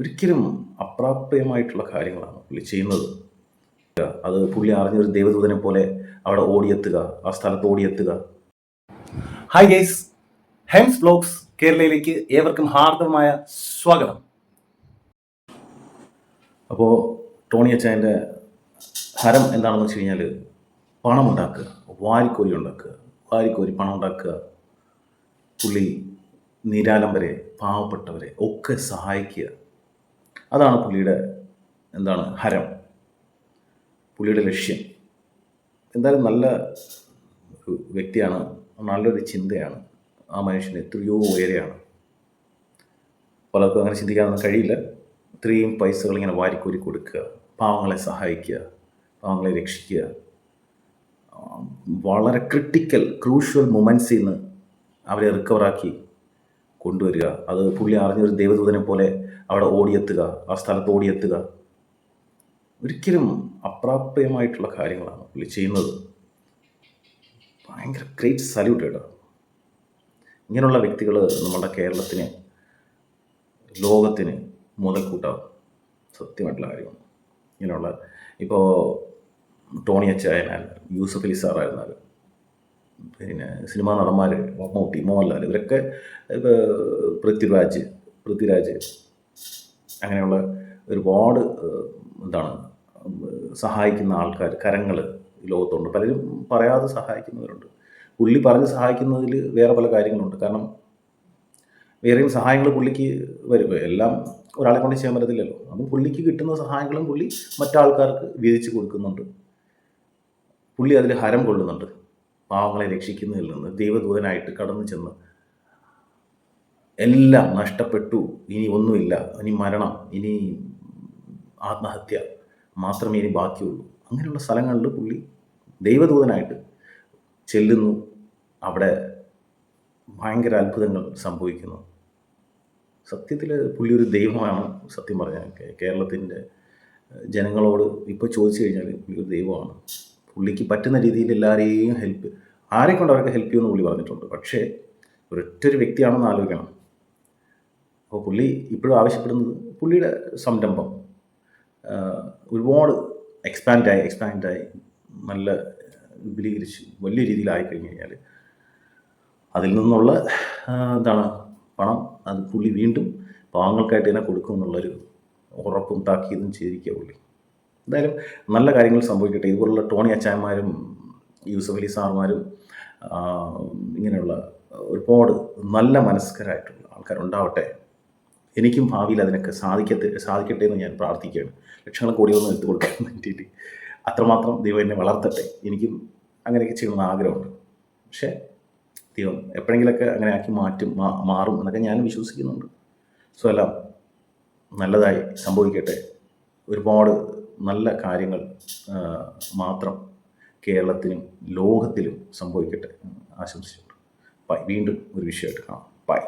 ഒരിക്കലും അപ്രാപ്യമായിട്ടുള്ള കാര്യങ്ങളാണ് പുള്ളി ചെയ്യുന്നത്. അത് പുള്ളി അറിഞ്ഞൊരു ദേവദൂതനെ പോലെ അവിടെ ഓടിയെത്തുക ആ സ്ഥലത്ത് ഓടിയെത്തുക. ഹായ് ഗൈസ് ഹെംസ് ബ്ലോഗ്സ് കേരളയിലേക്ക് ഏവർക്കും ഹാർദവമായ സ്വാഗതം. അപ്പോൾ ടോണി അച്ചായന്റെ ഹരം എന്താണെന്ന് വെച്ച് കഴിഞ്ഞാൽ പണം ഉണ്ടാക്കുക വാരിക്കോരി ഉണ്ടാക്കുക വാരിക്കോരി പണം ഉണ്ടാക്കുക. പുള്ളി നിരാലംബരെ പാവപ്പെട്ടവരെ ഒക്കെ സഹായിക്കുക. അതാണ് പുള്ളിയുടെ എന്താണ് ഹരം. പുള്ളിയുടെ ലക്ഷ്യം. എന്തായാലും നല്ല ഒരു വ്യക്തിയാണ് നല്ലൊരു ചിന്തയാണ്. ആ മനുഷ്യന് എത്രയോ ഉയരെയാണ്. പലർക്കും അങ്ങനെ ചിന്തിക്കാനൊന്നും കഴിയില്ല. ഇത്രയും പൈസകൾ ഇങ്ങനെ വാരിക്കോരി കൊടുക്കുക പാവങ്ങളെ സഹായിക്കുക പാവങ്ങളെ രക്ഷിക്കുക. വളരെ ക്രിട്ടിക്കൽ ക്രൂഷ്യൽ മൊമെൻസിൽ നിന്ന് അവരെ റിക്കവറാക്കി കൊണ്ടുവരിക. അത് പുള്ളി അറിഞ്ഞൊരു ദേവദൂതനെ പോലെ അവിടെ ഓടിയെത്തുക ആ സ്ഥലത്ത് ഓടിയെത്തുക. ഒരിക്കലും അപ്രാപ്യമായിട്ടുള്ള കാര്യങ്ങളാണ് പുള്ളി ചെയ്യുന്നത്. ഭയങ്കര ഗ്രേറ്റ് സല്യൂട്ട് കേട്ടോ. ഇങ്ങനെയുള്ള വ്യക്തികൾ നമ്മുടെ കേരളത്തിന് ലോകത്തിന് മുതൽക്കൂട്ടാവും. സത്യമായിട്ടുള്ള കാര്യമാണ്. ഇങ്ങനെയുള്ള ഇപ്പോൾ ടോണി അച്ചായാലും യൂസഫ് അലി സാറായിരുന്നാലും പിന്നെ സിനിമാ നടന്മാർ മമ്മൂട്ടി മോഹൻലാൽ ഇവരൊക്കെ പൃഥ്വിരാജ് പൃഥ്വിരാജ് അങ്ങനെയുള്ള ഒരുപാട് എന്താണ് സഹായിക്കുന്ന ആൾക്കാർ കരങ്ങൾ ലോകത്തുണ്ട്. പലരും പറയാതെ സഹായിക്കുന്നവരുണ്ട്. പുള്ളി പറഞ്ഞ് സഹായിക്കുന്നതിൽ വേറെ പല കാര്യങ്ങളുണ്ട്. കാരണം വേറെയും സഹായങ്ങൾ പുള്ളിക്ക് വരും. എല്ലാം ഒരാളെ കൊണ്ട് ചെയ്യാൻ പറ്റത്തില്ലല്ലോ. അപ്പം പുള്ളിക്ക് കിട്ടുന്ന സഹായങ്ങളും പുള്ളി മറ്റാൾക്കാർക്ക് വീതിച്ച് കൊടുക്കുന്നുണ്ട്. പുള്ളി അതിൽ ഹരം കൊള്ളുന്നുണ്ട്. പാവങ്ങളെ രക്ഷിക്കുന്നതിൽ നിന്ന് ദൈവദൂതനായിട്ട് കടന്നു ചെന്ന് എല്ലാം നഷ്ടപ്പെട്ടു. ഇനി ഒന്നുമില്ല. ഇനി മരണം. ഇനി ആത്മഹത്യ മാത്രമേ ഇനി ബാക്കിയുള്ളൂ. അങ്ങനെയുള്ള സ്ഥലങ്ങളിൽ പുള്ളി ദൈവദൂതനായിട്ട് ചെല്ലുന്നു. അവിടെ ഭയങ്കര അത്ഭുതങ്ങൾ സംഭവിക്കുന്നു. സത്യത്തിൽ പുള്ളി ഒരു ദൈവമാണ്. സത്യം പറഞ്ഞാൽ കേരളത്തിന്റെ ജനങ്ങളോട് ഇപ്പോൾ ചോദിച്ചു കഴിഞ്ഞാൽ പുള്ളി ഒരു ദൈവമാണ്. പുള്ളിക്ക് പറ്റുന്ന രീതിയിൽ എല്ലാവരെയും ഹെൽപ്പ് ആരെ കൊണ്ട് ഹെൽപ്പ് ചെയ്യുമെന്ന് പുള്ളി പറഞ്ഞിട്ടുണ്ട്. പക്ഷേ ഒരൊറ്റൊരു വ്യക്തിയാണെന്ന് ആലോചിക്കണം. അപ്പോൾ പുള്ളി ഇപ്പോഴും ആവശ്യപ്പെടുന്നത് പുള്ളിയുടെ സംരംഭം. ഒരുപാട് എക്സ്പാൻഡായി എക്സ്പാൻഡായി നല്ല വിപുലീകരിച്ച് വലിയ രീതിയിലായി കഴിഞ്ഞ് കഴിഞ്ഞാൽ അതിൽ നിന്നുള്ള എന്താണ് പണം അത് പുള്ളി വീണ്ടും പാവങ്ങൾക്കായിട്ട് തന്നെ കൊടുക്കും എന്നുള്ളൊരു ഉറപ്പും താക്കീതും ചെയ്തിരിക്കുക പുള്ളി. എന്തായാലും നല്ല കാര്യങ്ങൾ സംഭവിക്കട്ടെ. ഇതുപോലുള്ള ടോണി അച്ചായന്മാരും യൂസഫ് അലി സാറുമാരും ഇങ്ങനെയുള്ള ഒരുപാട് നല്ല മനസ്കരായിട്ടുള്ള ആൾക്കാരുണ്ടാവട്ടെ. എനിക്കും ഭാവിയിൽ അതിനൊക്കെ സാധിക്കത്തെ സാധിക്കട്ടെ എന്ന് ഞാൻ പ്രാർത്ഥിക്കുകയാണ്. ലക്ഷങ്ങൾ കോടിയൊന്നും എടുത്തു കൊടുക്കാൻ വേണ്ടിയിട്ട് അത്രമാത്രം ദൈവം എന്നെ വളർത്തട്ടെ. എനിക്കും അങ്ങനെയൊക്കെ ചെയ്യണമെന്ന് ആഗ്രഹമുണ്ട്. പക്ഷേ ദൈവം എപ്പോഴെങ്കിലൊക്കെ അങ്ങനെ ആക്കി മാറ്റും മാറും എന്നൊക്കെ ഞാൻ വിശ്വസിക്കുന്നുണ്ട്. സോ എല്ലാം നല്ലതായി സംഭവിക്കട്ടെ. ഒരുപാട് നല്ല കാര്യങ്ങൾ മാത്രം കേരളത്തിനും ലോകത്തിലും സംഭവിക്കട്ടെ ബൈ. വീണ്ടും ഒരു വിഷയമായിട്ട് കാണാം. ബൈ.